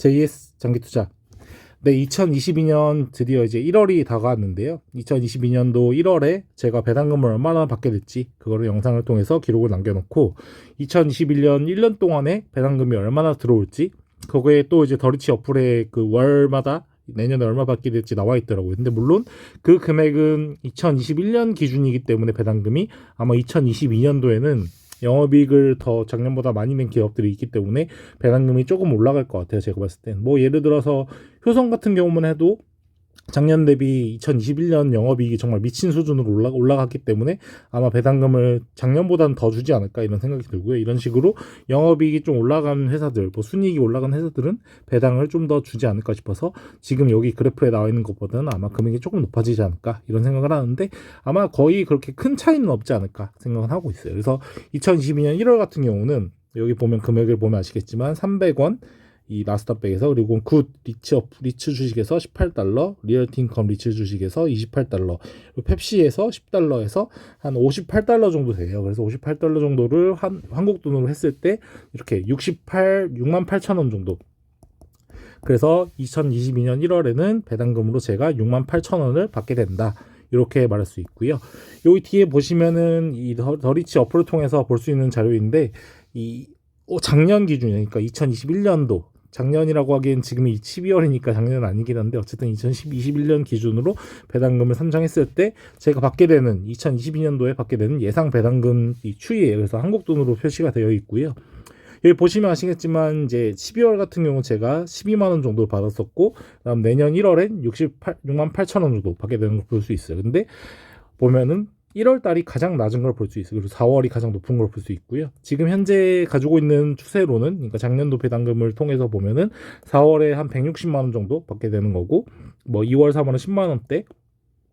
JS 장기 투자. 네, 2022년 드디어 이제 1월이 다가왔는데요. 2022년도 1월에 제가 배당금을 얼마나 받게 됐지, 그거를 영상을 통해서 기록을 남겨놓고, 2021년 1년 동안에 배당금이 얼마나 들어올지, 거기에 또 이제 더리치 어플에 그 월마다 내년에 얼마 받게 될지 나와 있더라고요. 근데 물론 그 금액은 2021년 기준이기 때문에 배당금이 아마 2022년도에는 영업이익을 더 작년보다 많이 낸 기업들이 있기 때문에 배당금이 조금 올라갈 것 같아요. 제가 봤을 땐. 뭐 예를 들어서 효성 같은 경우만 해도 작년 대비 2021년 영업이익이 정말 미친 수준으로 올라, 올라갔기 때문에 아마 배당금을 작년보다는 더 주지 않을까 이런 생각이 들고요. 이런 식으로 영업이익이 좀 올라간 회사들, 뭐 순이익이 올라간 회사들은 배당을 좀 더 주지 않을까 싶어서 지금 여기 그래프에 나와 있는 것보다는 아마 금액이 조금 높아지지 않을까 이런 생각을 하는데 아마 거의 그렇게 큰 차이는 없지 않을까 생각을 하고 있어요. 그래서 2022년 1월 같은 경우는 여기 보면 금액을 보면 아시겠지만 300원 이 나스닥백에서 그리고 굿 리츠 업 리츠 주식에서 18달러, 리얼티 인컴 리츠 주식에서 28달러, 그리고 펩시에서 10달러에서 한 58달러 정도 돼요. 그래서 58달러 정도를 한 한국 돈으로 했을 때 이렇게 68 6만 8천 원 정도. 그래서 2022년 1월에는 배당금으로 제가 6만 8천 원을 받게 된다. 이렇게 말할 수 있고요. 여기 뒤에 보시면은 이 더- 더리치 어플을 통해서 볼 수 있는 자료인데 이 어, 작년 기준이니까 2021년도 작년이라고 하기엔 지금이 12월이니까 작년은 아니긴 한데 어쨌든 2021년 기준으로 배당금을 산정했을 때 제가 받게 되는 2022년도에 받게 되는 예상 배당금 이 추이예요. 그래서 한국 돈으로 표시가 되어 있고요. 여기 보시면 아시겠지만 이제 12월 같은 경우 제가 12만 원 정도 받았었고 그다음 내년 1월엔 68 6만 8천 원 정도 받게 되는 걸 볼 수 있어요. 근데 보면은 1월 달이 가장 낮은 걸 볼 수 있어요. 그리고 4월이 가장 높은 걸 볼 수 있고요. 지금 현재 가지고 있는 추세로는 그러니까 작년도 배당금을 통해서 보면은 4월에 한 160만 원 정도 받게 되는 거고 뭐 2월, 3월은 10만 원대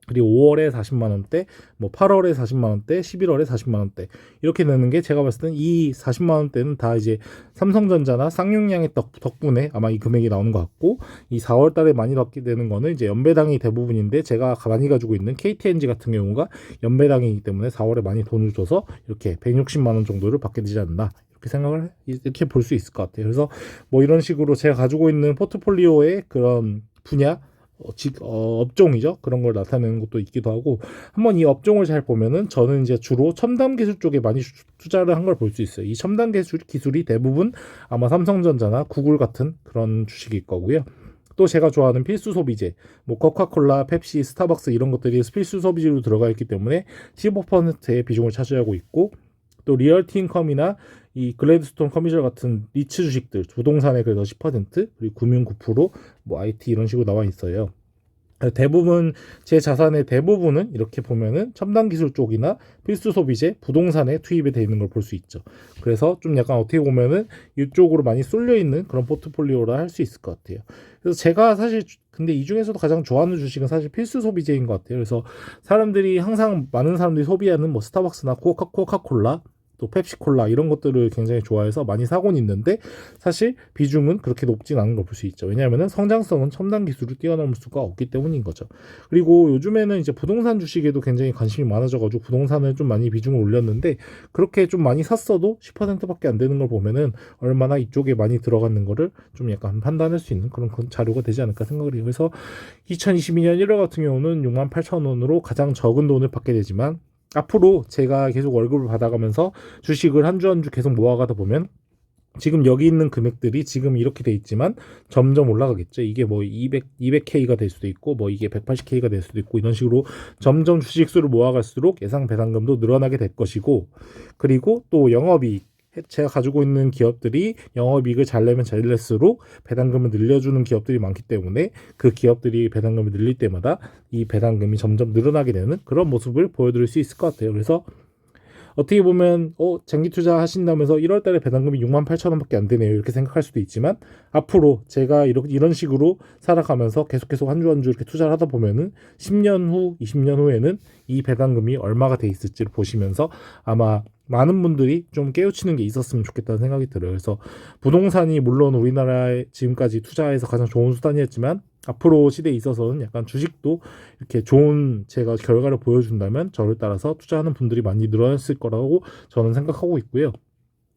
그리고 5월에 40만 원대, 뭐 8월에 40만 원대, 11월에 40만 원대 이렇게 되는 게 제가 봤을 땐 이 40만 원대는 다 이제 삼성전자나 쌍용량의 덕, 덕분에 아마 이 금액이 나오는 것 같고 이 4월 달에 많이 받게 되는 거는 이제 연배당이 대부분인데 제가 많이 가지고 있는 KTNG 같은 경우가 연배당이기 때문에 4월에 많이 돈을 줘서 이렇게 160만 원 정도를 받게 되지 않나 이렇게 생각을 이렇게 볼 수 있을 것 같아요. 그래서 뭐 이런 식으로 제가 가지고 있는 포트폴리오의 그런 분야 어, 직, 어, 업종이죠. 그런 걸 나타내는 것도 있기도 하고 한번 이 업종을 잘 보면은 저는 이제 주로 첨단 기술 쪽에 많이 주- 투자를 한 걸 볼 수 있어요. 이 첨단 기술 기술이 대부분 아마 삼성전자나 구글 같은 그런 주식일 거고요. 또 제가 좋아하는 필수 소비재, 뭐 코카콜라, 펩시, 스타벅스 이런 것들이 필수 소비재로 들어가 있기 때문에 15%의 비중을 차지하고 있고 또 리얼티 인컴이나 이 글래드스톤 커미셜 같은 리츠 주식들 부동산에 그래서 10% 그리고 금융 9%, 뭐 IT 이런 식으로 나와 있어요. 대부분 제 자산의 대부분은 이렇게 보면은 첨단 기술 쪽이나 필수 소비재, 부동산에 투입이 되어 있는 걸 볼 수 있죠. 그래서 좀 약간 어떻게 보면은 이쪽으로 많이 쏠려 있는 그런 포트폴리오라 할 수 있을 것 같아요. 그래서 제가 사실 주- 근데 이 중에서도 가장 좋아하는 주식은 사실 필수 소비재인 것 같아요. 그래서 사람들이 항상 많은 사람들이 소비하는 뭐 스타벅스나 코카 코카콜라 또 펩시콜라 이런 것들을 굉장히 좋아해서 많이 사곤 있는데 사실 비중은 그렇게 높진 않은 걸 볼 수 있죠. 왜냐하면 성장성은 첨단 기술을 뛰어넘을 수가 없기 때문인 거죠. 그리고 요즘에는 이제 부동산 주식에도 굉장히 관심이 많아져가지고 부동산을 좀 많이 비중을 올렸는데 그렇게 좀 많이 샀어도 10%밖에 안 되는 걸 보면은 얼마나 이쪽에 많이 들어가는 거를 좀 약간 판단할 수 있는 그런 그 자료가 되지 않을까 생각을 해요. 그래서 2022년 1월 같은 경우는 6만 8천 원으로 가장 적은 돈을 받게 되지만 앞으로 제가 계속 월급을 받아가면서 주식을 한 주 한 주 계속 모아가다 보면 지금 여기 있는 금액들이 지금 이렇게 돼 있지만 점점 올라가겠죠. 이게 뭐 200, 200K가 될 수도 있고 뭐 이게 180K가 될 수도 있고 이런 식으로 점점 주식 수를 모아갈수록 예상 배당금도 늘어나게 될 것이고 그리고 또 영업이익 제가 가지고 있는 기업들이 영업이익을 잘 내면 잘 낼수록 배당금을 늘려주는 기업들이 많기 때문에 그 기업들이 배당금을 늘릴 때마다 이 배당금이 점점 늘어나게 되는 그런 모습을 보여드릴 수 있을 것 같아요. 그래서 어떻게 보면 어 장기 투자 하신다면서 1월 달에 배당금이 6만 8천 원밖에 안 되네요. 이렇게 생각할 수도 있지만 앞으로 제가 이렇게 이런 식으로 살아가면서 계속 계속 한주 한 주 이렇게 투자를 하다 보면은 10년 후, 20년 후에는 이 배당금이 얼마가 돼 있을지를 보시면서 아마 많은 분들이 좀 깨우치는 게 있었으면 좋겠다는 생각이 들어요. 그래서 부동산이 물론 우리나라에 지금까지 투자해서 가장 좋은 수단이었지만 앞으로 시대에 있어서는 약간 주식도 이렇게 좋은 제가 결과를 보여준다면 저를 따라서 투자하는 분들이 많이 늘어났을 거라고 저는 생각하고 있고요.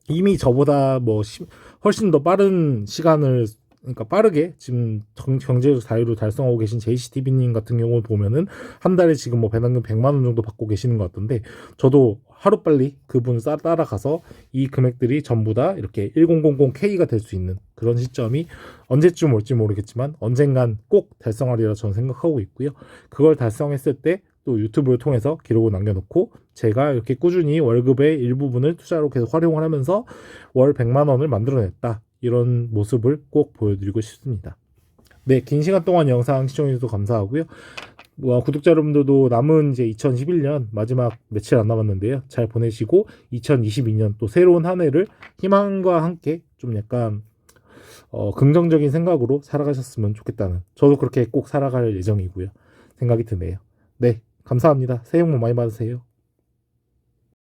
이미 저보다 뭐 시- 훨씬 더 빠른 시간을 그러니까 빠르게 지금 정- 경제적 자유를 달성하고 계신 JCTV님 같은 경우 보면은 한 달에 지금 뭐 배당금 100만 원 정도 받고 계시는 것 같던데 저도 하루 빨리 그분 따- 따라가서 이 금액들이 전부 다 이렇게 1000K가 될 수 있는 그런 시점이 언제쯤 올지 모르겠지만 언젠간 꼭 달성하리라 저는 생각하고 있고요. 그걸 달성했을 때 또 유튜브를 통해서 기록을 남겨놓고 제가 이렇게 꾸준히 월급의 일부분을 투자로 계속 활용을 하면서 월 100만 원을 만들어냈다. 이런 모습을 꼭 보여드리고 싶습니다. 네, 긴 시간 동안 영상 시청해주셔서 감사하고요. 와, 구독자 여러분들도 남은 이제 2011년 마지막 며칠 안 남았는데요. 잘 보내시고 2022년 또 새로운 한 해를 희망과 함께 좀 약간 어, 긍정적인 생각으로 살아가셨으면 좋겠다는 저도 그렇게 꼭 살아갈 예정이고요. 생각이 드네요. 네, 감사합니다. 새해 복 많이 받으세요.